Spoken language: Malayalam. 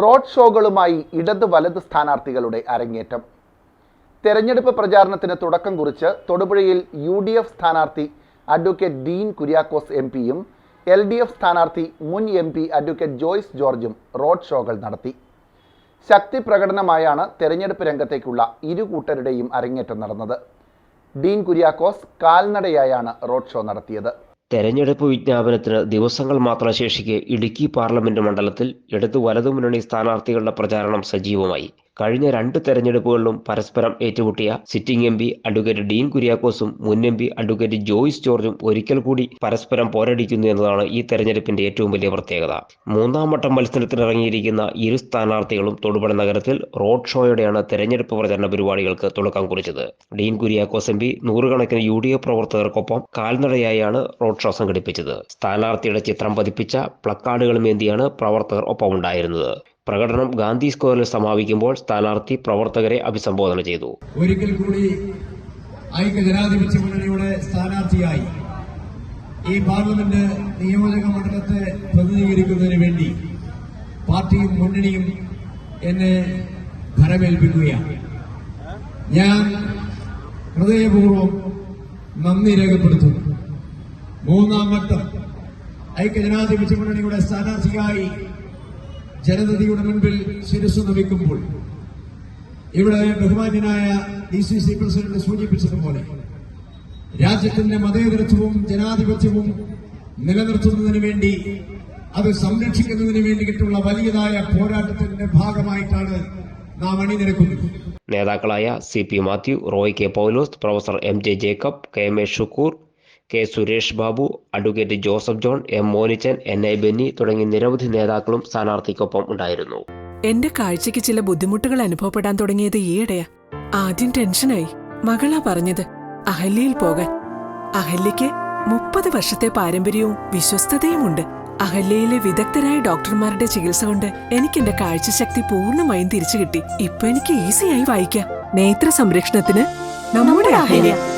റോഡ് ഷോകളുമായി ഇടത് വലത് സ്ഥാനാർത്ഥികളുടെ അരങ്ങേറ്റം. തെരഞ്ഞെടുപ്പ് പ്രചാരണത്തിന് തുടക്കം കുറിച്ച് തൊടുപുഴയിൽ യു ഡി എഫ് സ്ഥാനാർത്ഥി അഡ്വക്കേറ്റ് ഡീൻ കുര്യാക്കോസ് എം പിയും എൽ ഡി എഫ് സ്ഥാനാർത്ഥി മുൻ എം പി അഡ്വക്കേറ്റ് ജോയ്സ് ജോർജും റോഡ് ഷോകൾ നടത്തി. ശക്തി പ്രകടനമായാണ് തെരഞ്ഞെടുപ്പ് രംഗത്തേക്കുള്ള ഇരു കൂട്ടരുടെയും അരങ്ങേറ്റം നടന്നത്. ഡീൻ കുര്യാക്കോസ് കാൽനടയായാണ് റോഡ് ഷോ നടത്തിയത്. തെരഞ്ഞെടുപ്പ് വിജ്ഞാപനത്തിന് ദിവസങ്ങൾ മാത്രം ശേഷിക്കെ ഇടുക്കി പാർലമെന്റ് മണ്ഡലത്തിൽ ഇടതു വലതു മുന്നണി സ്ഥാനാർത്ഥികളുടെ പ്രചാരണം സജീവമായി. കഴിഞ്ഞ രണ്ട് തെരഞ്ഞെടുപ്പുകളിലും പരസ്പരം ഏറ്റുമുട്ടിയ sitting M P advocate Dean കുര്യാക്കോസും മുൻ എം പി അഡ്വക്കേറ്റ് ജോയിസ് ജോർജും ഒരിക്കൽ കൂടി പരസ്പരം പോരടിക്കുന്നു എന്നതാണ് ഈ തെരഞ്ഞെടുപ്പിന്റെ ഏറ്റവും വലിയ പ്രത്യേകത. മൂന്നാം വട്ടം മത്സരത്തിനിറങ്ങിയിരിക്കുന്ന ഇരു സ്ഥാനാർത്ഥികളും തൊടുപുഴ നഗരത്തിൽ റോഡ് ഷോയോടെയാണ് തെരഞ്ഞെടുപ്പ് പ്രചരണ പരിപാടികൾക്ക് തുടക്കം കുറിച്ചത്. ഡീൻ കുര്യാക്കോസ് എം പി നൂറുകണക്കിന് യു ഡി എഫ് പ്രവർത്തകർക്കൊപ്പം കാൽനടയായാണ് റോഡ് ഷോ സംഘടിപ്പിച്ചത്. സ്ഥാനാർത്ഥിയുടെ ചിത്രം പതിപ്പിച്ച പ്ലക്കാർഡുകളും ഏന്തിയാണ് പ്രവർത്തകർ ഒപ്പമുണ്ടായിരുന്നത്. പ്രകടനം ഗാന്ധി സ്ക്വയറിൽ സമാപിക്കുമ്പോൾ സ്ഥാനാർത്ഥി പ്രവർത്തകരെ അഭിസംബോധന ചെയ്തു. ഒരിക്കൽ കൂടി ഐക്യ ജനാധിപത്യ മുന്നണിയുടെ സ്ഥാനാർത്ഥിയായി ഈ പാർലമെന്റ് നിയോജക മണ്ഡലത്തെ പ്രതിനിധീകരിക്കുന്നതിന് വേണ്ടി പാർട്ടിയും മുന്നണിയും എന്നെ ഭരമേൽപ്പിക്കുകയാണ്. ഞാൻ ഹൃദയപൂർവം നന്ദി രേഖപ്പെടുത്തുന്നു. മൂന്നാം ഐക്യ ജനാധിപത്യ മുന്നണിയുടെ സ്ഥാനാർത്ഥിയായി ജനതയുടെ മുൻപിൽ ശിരസ് നമിക്കുമ്പോൾ ഇവിടെ ബഹുമാന്യനായ ഡി സി സി പ്രസിഡന്റ് സൂചിപ്പിച്ചതുപോലെ രാജ്യത്തിന്റെ മതേതരത്വവും ജനാധിപത്യവും നിലനിർത്തുന്നതിന് വേണ്ടി അത് സംരക്ഷിക്കുന്നതിന് വേണ്ടിയിട്ടുള്ള വലിയതായ പോരാട്ടത്തിന്റെ ഭാഗമായിട്ടാണ് നാം അണിനിരക്കുന്നത്. നേതാക്കളായ C P Mathew Roy K Paulose professor M J Jacob K M A Shukkur K Suresh Babu advocate Joseph John M Monichan N I Benny തുടങ്ങി നിരവധി നേതാക്കളും സ്ഥാനാർത്ഥിക്കൊപ്പം ഉണ്ടായിരുന്നു. എന്റെ കാഴ്ചയ്ക്ക് ചില ബുദ്ധിമുട്ടുകൾ അനുഭവപ്പെടാൻ തുടങ്ങിയത് ഈയിടെയാ. ആദ്യം ടെൻഷനായി. മകളാ പറഞ്ഞത് അഹല്യയിൽ പോകാൻ. അഹല്യയ്ക്ക് മുപ്പത് വർഷത്തെ പാരമ്പര്യവും വിശ്വസ്തതയുമുണ്ട്. അഹല്യയിലെ വിദഗ്ധരായ ഡോക്ടർമാരുടെ ചികിത്സ കൊണ്ട് എനിക്ക് എന്റെ കാഴ്ചശക്തി പൂർണമായും തിരിച്ചു കിട്ടി ഇപ്പൊ എനിക്ക് ഈസിയായി വായിക്കാം. നേത്ര സംരക്ഷണത്തിന് നമ്മുടെ Ahalya.